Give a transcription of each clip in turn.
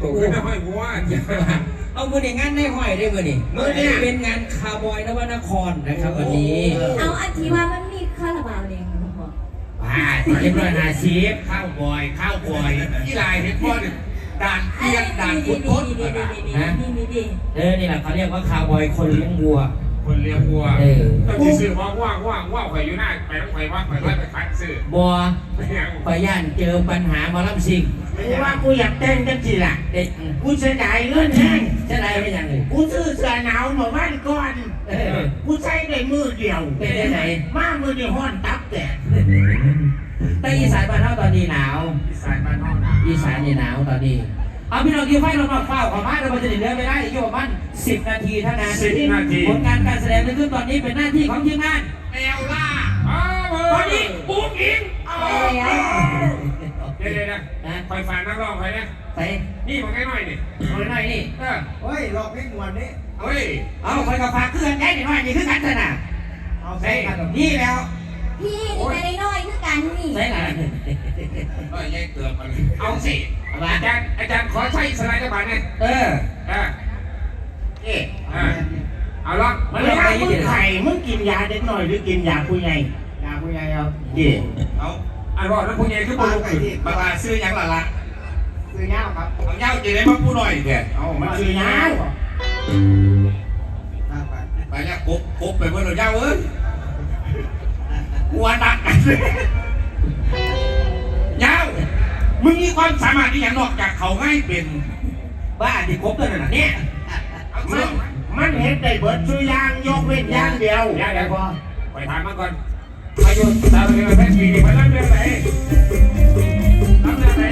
ตัวขึ้นห้อยหัวเอามือในงานได้ห้อยได้มือนี่มื้อเนี่ยเป็นงานคาร์บอยนวนครนะครับวันนี้ เอาอันที่ว่ามันมีคาราบาวเนี่ยคุณพ่ออ่าเรียบร้อยนาซีฟข้าวบอยข้าวบอยที่ลายเห็นพ่อเนี่ยด่านเกียนด่านพุทธพจน์นี่นี่นี่นี่นี่เออนี่แหละเขาเรียกว่าคาร์บอยคนเลี้ยงวัว คนเลี้ยงวัวเออ ต้องที่ซื้อว่าว่างว่างว่างข่อยอยู่หน้าไปต้องไปว่าข่อยไล่ไปคัดซื้อบัวไม่ยังปย่านเจอปัญหาหมาลำซิงกูว่ากูอยากเต้นจังสิล่ะเด็กกูเสียดายเงินแห้งจะได้ไม่ยังเลยกูซื้อเสื้อหนาวมาบ้านก่อนเออ กูใส่ได้มือเดียวเป็นได้ไหน มามือเดียวห้อนตับแตกแต่อีสานบ้านเฮาตอนนี้หนาวที่สายบ้านห้องนะอีสานนี่หนาวตอนนี้ เอาพี่น้องที่ไฟลงมาเฝ้าขอมาเราจะเหลือเวลาอีกอยู่ประมาณ10นาทีเท่านั้นสิบนาทีผลงานการแสดงในขึ้นตอนนี้เป็นหน้าที่ของทีมงานแมวล่าอ้าวตอนนี้ปุ๊กอิงเดี๋ยวๆนะนะคอยฟังนักร้องใครนะไปนี่มันง่ายๆนี่เอาหน่อยนี่เออเฮ้ยหลอกเพลงมวนนี่เฮ้ยเอาไปกับฝากเครื่องแค่หน่อยนี่คือกันชนะเอาใส่กันหรอกนี่แล้ว พี่นี่ไปได้น้อยคือกันนี่ใช่ไหมเอ้ยยัยเกือบมันเอาสิอาจารย์อาจารย์ขอใช้สไลด์กระบาดหน่อยเออเออเอ๊ะอะเอาละมัมานเลยว่ามึงไข่มึงกินยาเด็กหน่อยหรือกินยาคุยไงอยากคุยไงครับเย่เอาอันรอดแล้วพวกใหญ่คือบุรุษปลาซื้อยังละละซื้อยาวครับเอาเย้าจะได้มาพูดหน่อยแกเอามันคือยาวมาไปไปแล้วกบกบไปเมื่อเราเย้าเอ้ย หัวตักกันเลยเย้ามึงมีความสามารถที่อย่างนอกจากเขาง่ายเป็นบ้าที่ครบตัวนั่นเนี่ยเอามัสินมันเห็นได้เบิดซื้อยางยกเว้นยางเดียวเดี๋ยวเดี๋ยวไปถามมาก่อนอายุตามเรื่องแพทย์ปีนี่ไปรับเรื่องไหนรับเรื่องไหน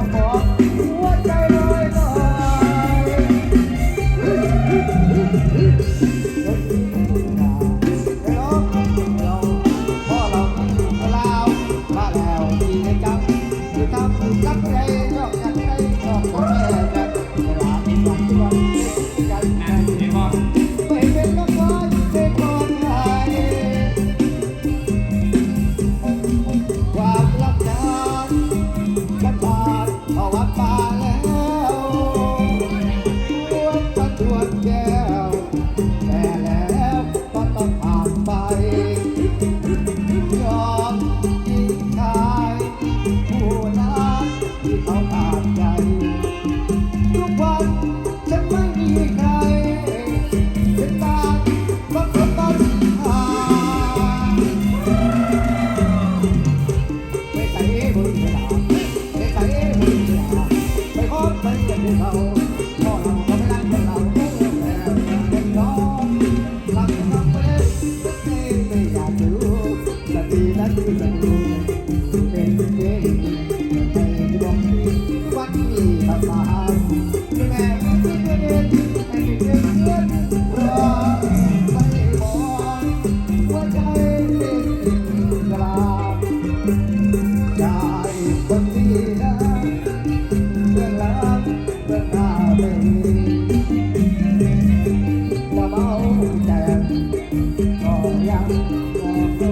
วนแ Thank you.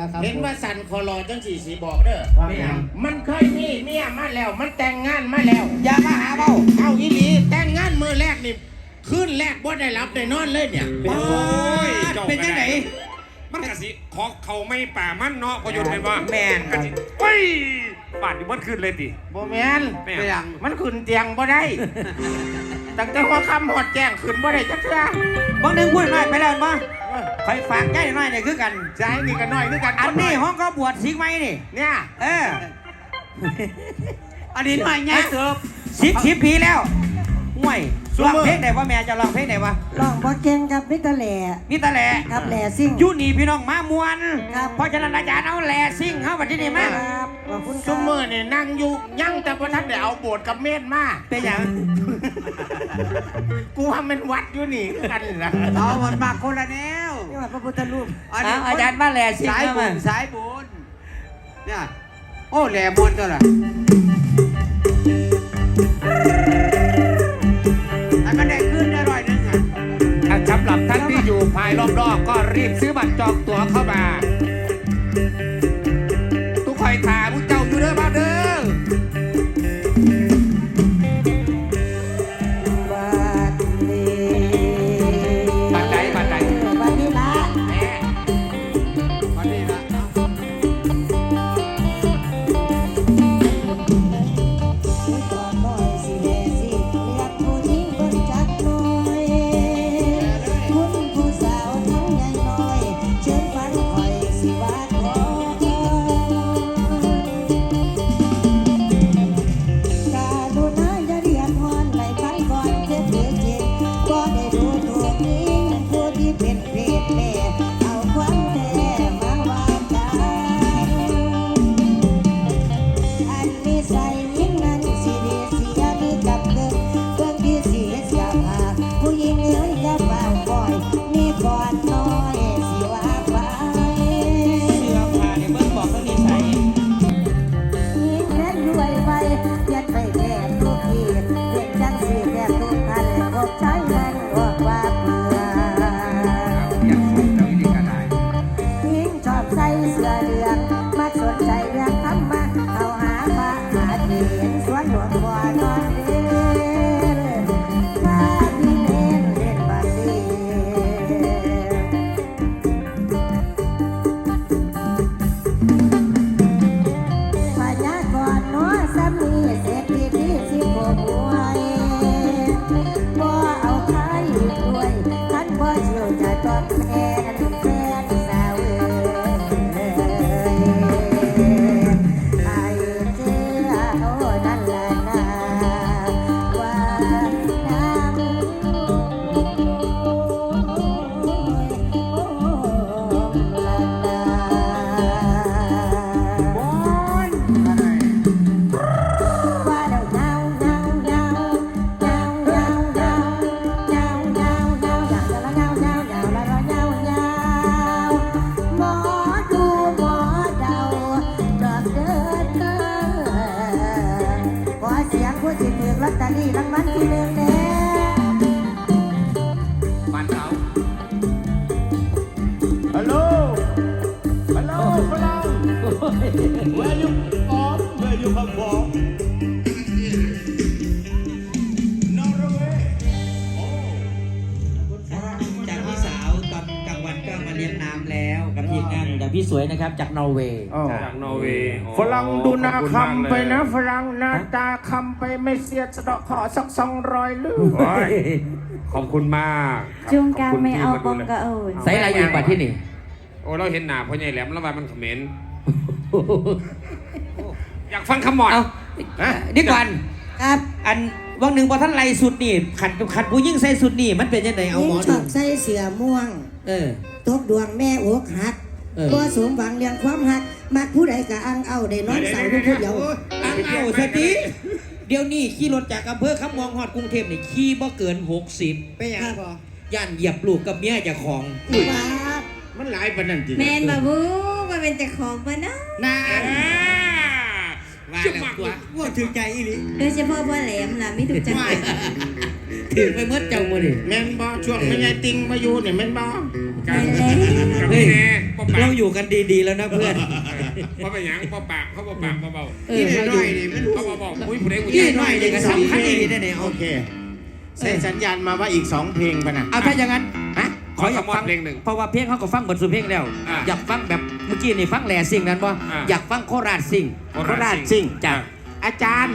นะครับเห็นว่าสันคอรอจังสี่สีบอกเด้อไม่เอามันเคยมีเมียมาแล้ว มันแต่งงานมาแล้ว อย่ามาหาเบ้าเอาอีหลีแต่งงานมือแรกนี่คืนแรกบ่ได้รับได้นอนเลยเนี่ยโอ้ยจ้าเป็นจังไหนมันกะสิขอเขาไม่ป่ามันเนาะพอหยุดเป็นว่าแม่นกะสิเฮ้ยป่านนี้มันขึ้นเลยติบ่แมนไม่เอามันขึ้นเตียงบ่ได้ ตั้งแต่หัวค่ำหอดแจ้งขึ้นบ่ได้จักเทื่อบางหนึ่งพูดน้อยไปแล้วมาคอยฝากใจน้อยนี่คือกัน ใจนี่ก็น้อยคือกันอันนี้ห้องก็บวชสิงไหมนี่ เนี่ย เออ อันนี้หน่อยไงเสิร์ฟสิบสิบปีแล้วห่วย ร้องเพลงไหนวะแม่จะร้องเพลงไหนวะลองบ่เก่งกับมิตรแหล่นี่ตาแหล่ครับแหล่ซิ่งอยูนี่พี่น้องมามวนครับเพราะฉะนั้นอาจารย์เอาแหล่ซิ่งเข้ามาที่นี่มาครับขอบคุณคซุรับมื้อนี่นั่งอยู่ยังแต่บ่ทันได้เอาโบสถ์กับเมธมาเป็นอย่างกูว่ามันวัดอยู่นี่คือกันนะเอามันมาคนละแนวนี่ว่าพระพุทธรูปอันเอานี้อาจารย์มาแหล่ซิ่งสายเข้าบุมาญสายบุญเนี่ยโอ้แหลมมวนตัวละ รอบๆก็รีบซื้อบัตรจองตั๋วเข้ามา Where you from Where you come from Norway จากพี่สาวตอนกลางวันก็มาเลี้ยงน้ำแล้วกับทีมงานจากพี่สวยนะครับจากนอร์เวย์จากนอร์เวย์อ๋อฝรั่งดูหน้าขอบณมกคำไปเลยนะ ฝรั่งหน้าตาคำไปไม่เสียสะเดอกขอสักสองร้อยลืมโอ้ยขอบคุณมากครับจุงการขบคุณไม่เอาที่ปองดูแลกระโอนใส่อะไรอีกบัดที่นี่ โอ้เราเห็นหน้าพ่อใหญ่แหลมแล้วว่ามันเขม็น อยากฟังคำหมอดเอาฮะเดียวก่อนครับอันวังหนึ่งพอท่านไล่สุดนี่ขันขันผู้ยิ่งใส่สุดนี่มันเป็นยังไงเอาหมอชดูอบใส่เสื้อม่วง เออ ตกดวงแม่อกหักเออบ่สมหวังเรื่องความหัก มักผู้ใดก็อังเอาได้นอนเสาอยู่ผู้เดียวอังเอาสติเดี๋ยวนี้ขี่รถจากอำเภอคำมองฮอดกรุงเทพนี่ขี่บ่เกิน 60ไปยังพอย่านเหยียบลูกกับเมียเจะของ ว่ามันหลายปานนั้นจริงแมนบาบูมัน เป็นเจ้าของปะเนาะนานอ่าว่าแล้วตัวว่าถึงใจอีหลีโดยเฉพาะพ่อแหลมล่ะไม่ถูกจังหวะถือไปเมื่อเจ้ามือดิแม่นบ่ช่วงไม่ใหญ่ติงมาอยู่เนี่ยแม่นบ่กันนั่นแหละกับเฮ้พี่ยแน่ป้อปาเรากอยู่กันดีๆแล้วนะเพื่อนป้อไปหยังป้อปากเขาป้อปากเบาเอนี่อหเราอน่อยู่ยๆนี่ไม่รู้ๆเขาบอกอุ้ยผู้ใดผู้นี่ใดหน่อยนี่ก็สำคัญดีได้เนี่ยโอเอาเคเซ็นสัญญาณมาว่าอีกสองเพลงป่ะนะเอาถ้าอย่างนั้นฮะขออยากฟังเพลงหนึ่งเพราะว่าเพลงเขาก็ฟังบทสุเพลงแล้วอะอยากฟังแบบ เมื่อกี้นี่ฟังแหล่สิ่งนั้นป่ะอะอยากฟังโคราชสิ่งโคราชสิ่ง จ้ะอาจารย์